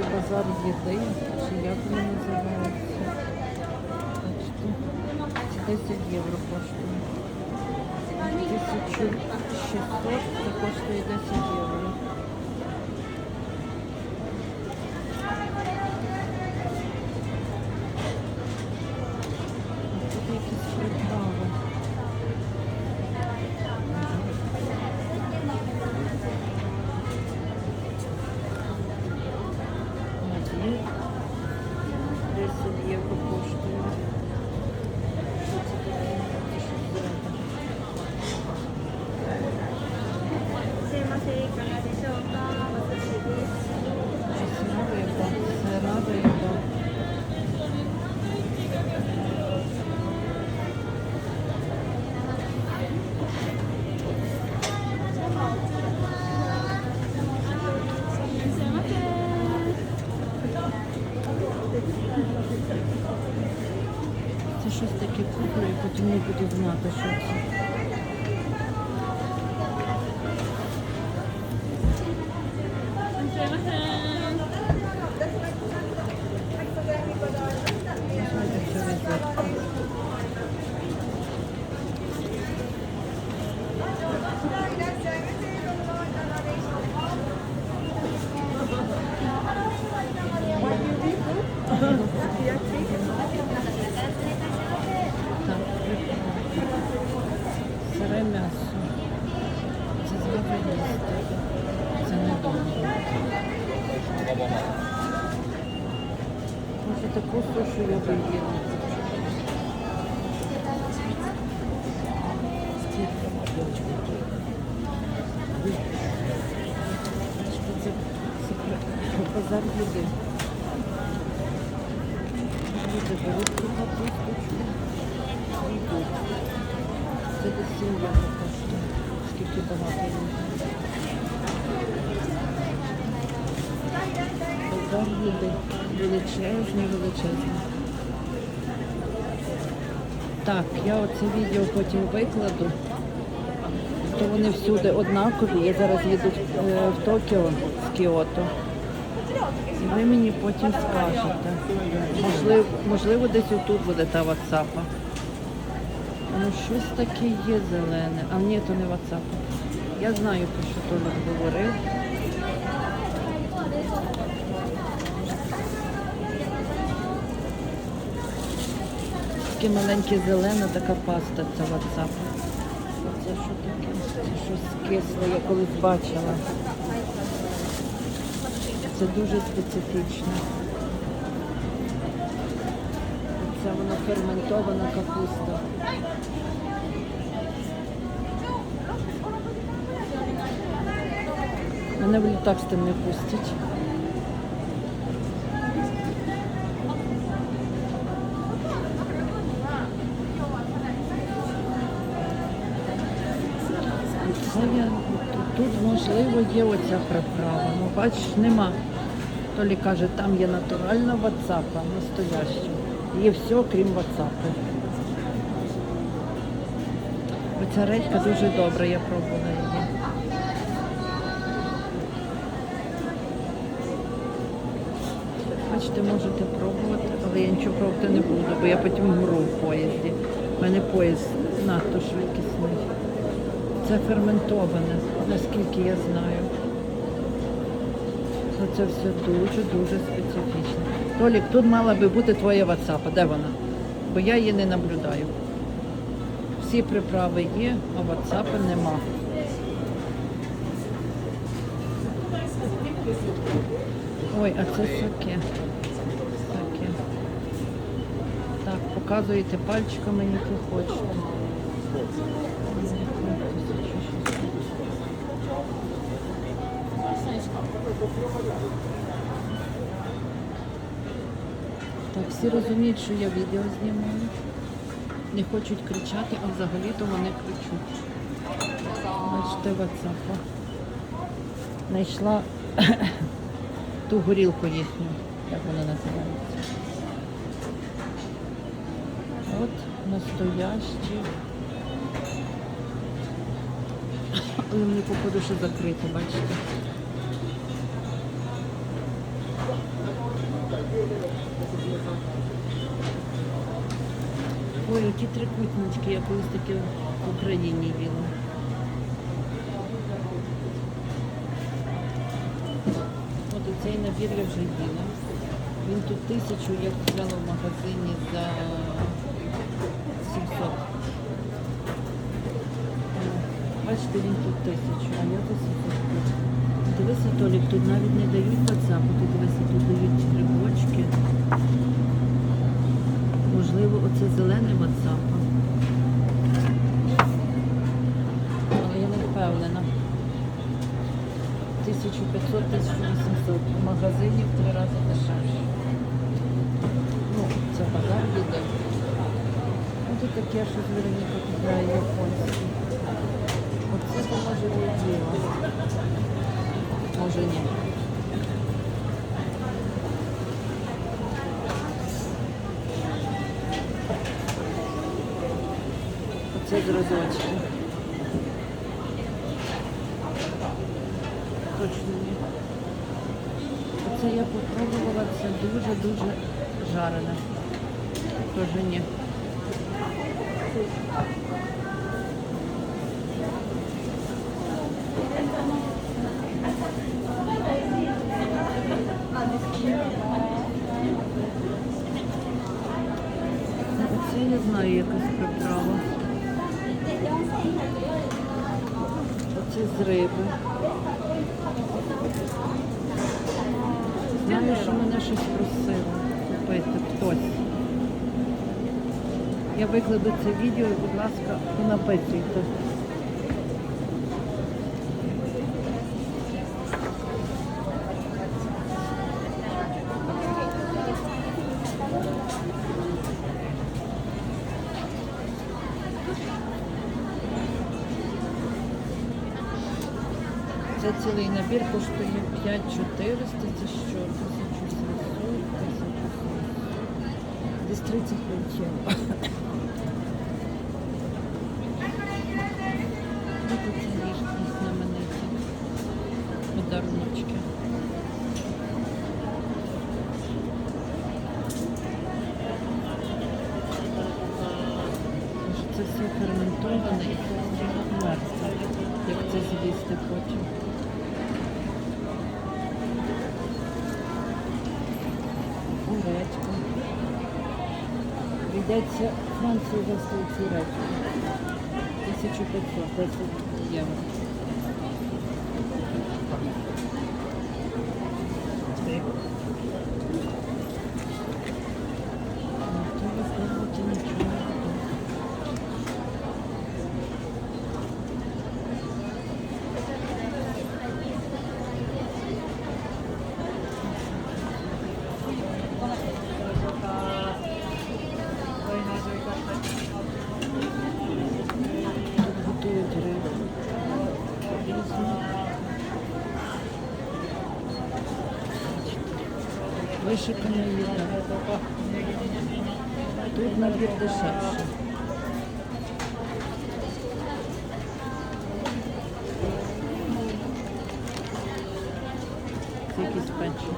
ніби базар їди, чи як він називається. Бачите, це 10 євро коштує. 1600 це коштує 10 євро. І потім не буду знати, що це. Знаєте, що розетка. Так, сире м'ясо. Це зробили їсти. Це не добре. Може таку сушу я би. Базар людей. Величезний, величезний. Так, я оце відео потім викладу. То вони всюди однакові. Я зараз їду е, в Токіо з Кіото. І ви мені потім скажете. Можливо, можливо десь отут буде та WhatsApp. Ну щось таке є зелене. А ні, то не WhatsApp. Я знаю, про що Толік говорив. Таке маленьке зелене, така паста це WhatsApp. Це що таке? Це щось кисле, я колись бачила. Це дуже специфічно. Це вона ферментована капуста. Мене в літак з тим не пустять. Тут, можливо, є оця приправа. Ну, бачиш, нема. Толі каже, там є натуральна ватсапа, настояща. Є все, крім ватсапи. Оця редька дуже добра, я пробувала її. Бачите, можете пробувати, але я нічого пробувати не буду, бо я потім вмру в поїзді. У мене поїзд надто швидкісний. Це ферментоване, наскільки я знаю. Це все дуже-дуже специфічно. Толік, тут мала би бути твоя WhatsApp. Де вона? Бо я її не наблюдаю. Всі приправи є, а WhatsApp нема. Ой, а це саке. Саке. Так, показуєте пальчиками, які хочете. Так, всі розуміють, що я відео знімаю. Не хочуть кричати, а взагалі-то вони кричуть. Бачите, WhatsApp. Знайшла ту горілку їхню, як вона називається. От настоящі. Але мені походу ще закрито, бачите. Трикутнички, я колись таке в Україні їла. От цей набір я вже їла. Він тут тисячу, я купляла в магазині за 700. Бачите, він тут тисячу, а я за 700. Дивися, Толік, тут навіть не дають WhatsApp, тут дивися, тут дають грибочки. Можливо, оце зелений WhatsApp. Але я не впевнена. 1500-1800 в магазині в три рази дешевше. Ну, це базар їде. Ну, тут таке, що Вероніка купляє японське. Оце то може відділа. Може ні. Оце зразочки. Точно ні. Оце я попробувала, це дуже-дуже жарене. Тоже ні. Оце я знаю якась приправа. Оце з риби. Знаю, що мене щось просило купити хтось. Я викладу це відео і, будь ласка, написуйте. Це цілий набір коштує 5400, це що? 1700, 1700. Десь 30 євро. Ну, тут ріжні знамениті подаруночки. Це все ферментоване і це мертве, як це з'їсти потім. Гречка. Йдеться Франції вести ці речі. 1500, 10 Thank Ну, то виходить нічого не буде. Тут готують рибу. Різну. Вишикана їда. Тут набір дешевше. Це якісь печі.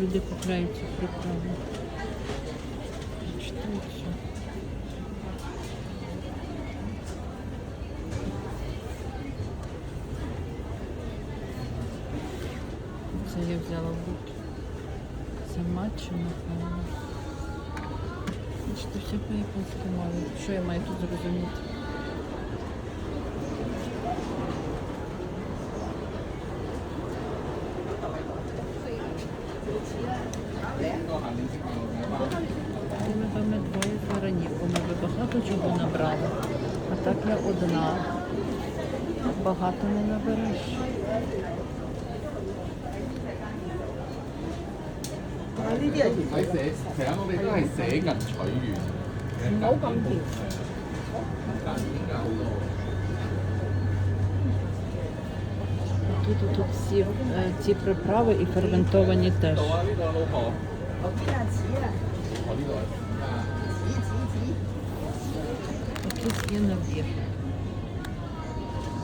Люди купляють цю приправу. Читають все. Це я взяла в руки. Це матча, напевно. Бачите, все по японській мові. Що я маю тут зрозуміти? Ти, напевно, двоє з Веронікою. Ми би багато чого набрали. А так я одна. Багато не набереш. 睇写，成日我哋都系写近取远，唔好咁甜。近而家好多。 Тут, тут всі е, ці приправи і ферментовані теж. 呢度啊，老婆。我呢度。 Якийсь є набір.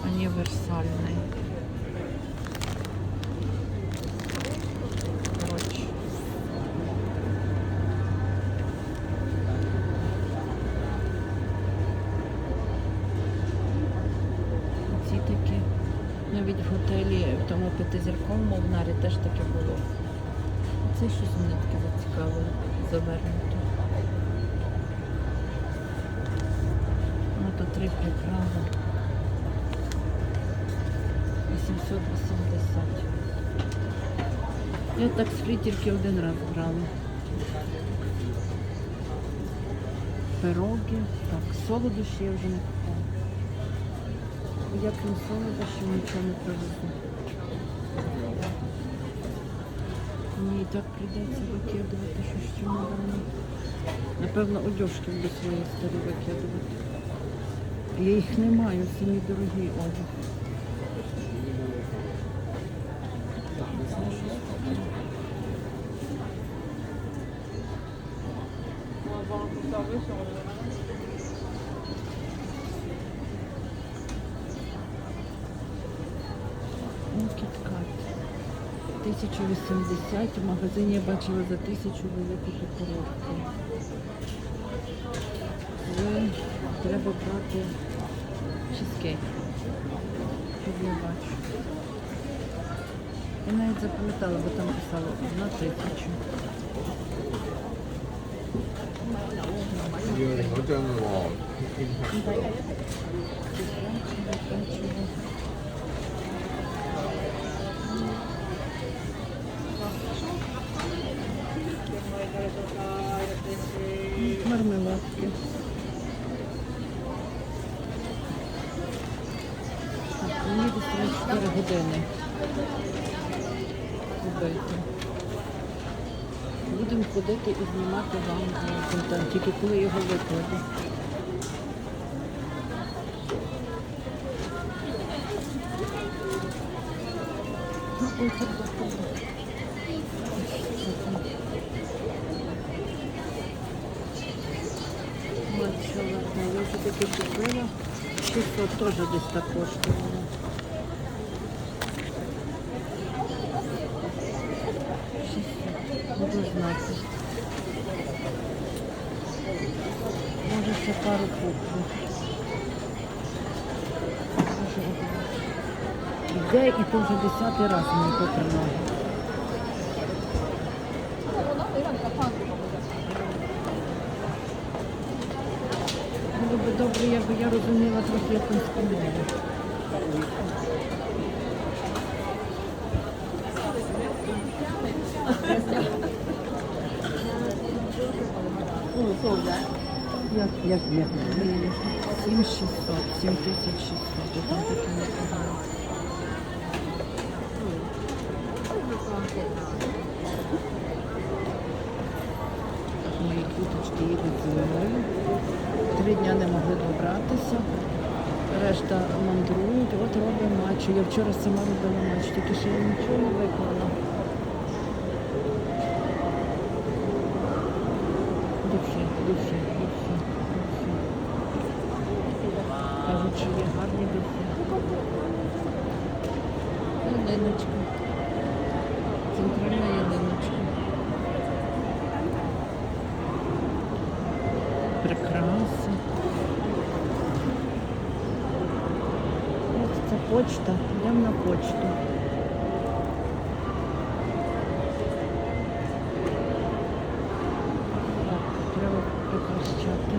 Універсальний. Коротше. Ці такі. Навіть в готелі, в тому п'ятизірковому в нарі теж таке було. Це щось мене таке зацікавило, завернуто. Ну, то три приправи. 880. Я так фрі тільки один раз брала. Пироги. Так, солодощі я вже не купила. Я крім солодощів нічого не привезу. Мені і так прийдеться викидувати що не дано. Напевно, одежки буду свої старі викидувати. Я їх не маю, це мій дорогий одяг. Ну, 1080, в магазині я бачила за 1000 велику коробку. Але треба брати чизкейк. Тут я бачу. Я навіть запам'ятала, бо там писало на тисячу. Я бачу, я бачу. 嘅喎，Мені десь 4 години робити. Будемо ходити і знімати вам контент, тільки коли його викладу. Ну, ой, тут доходить. Таки купила. 600 теж десь так коштувало. Буду знати. Може ще пару куплю. Іде і то вже десятий раз мені купила. Було б добре, якби я розуміла трохи японську мову. Як, як, як? 7600, 7600, непогано. Їдуть зі. Три дня не могли добратися. Решта мандрують. От робимо матчу. Я вчора сама робила матч, тільки ще я нічого не виконала. Почта. Йдемо на почту. Так, треба прикращати.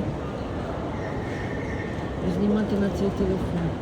На цей телефон.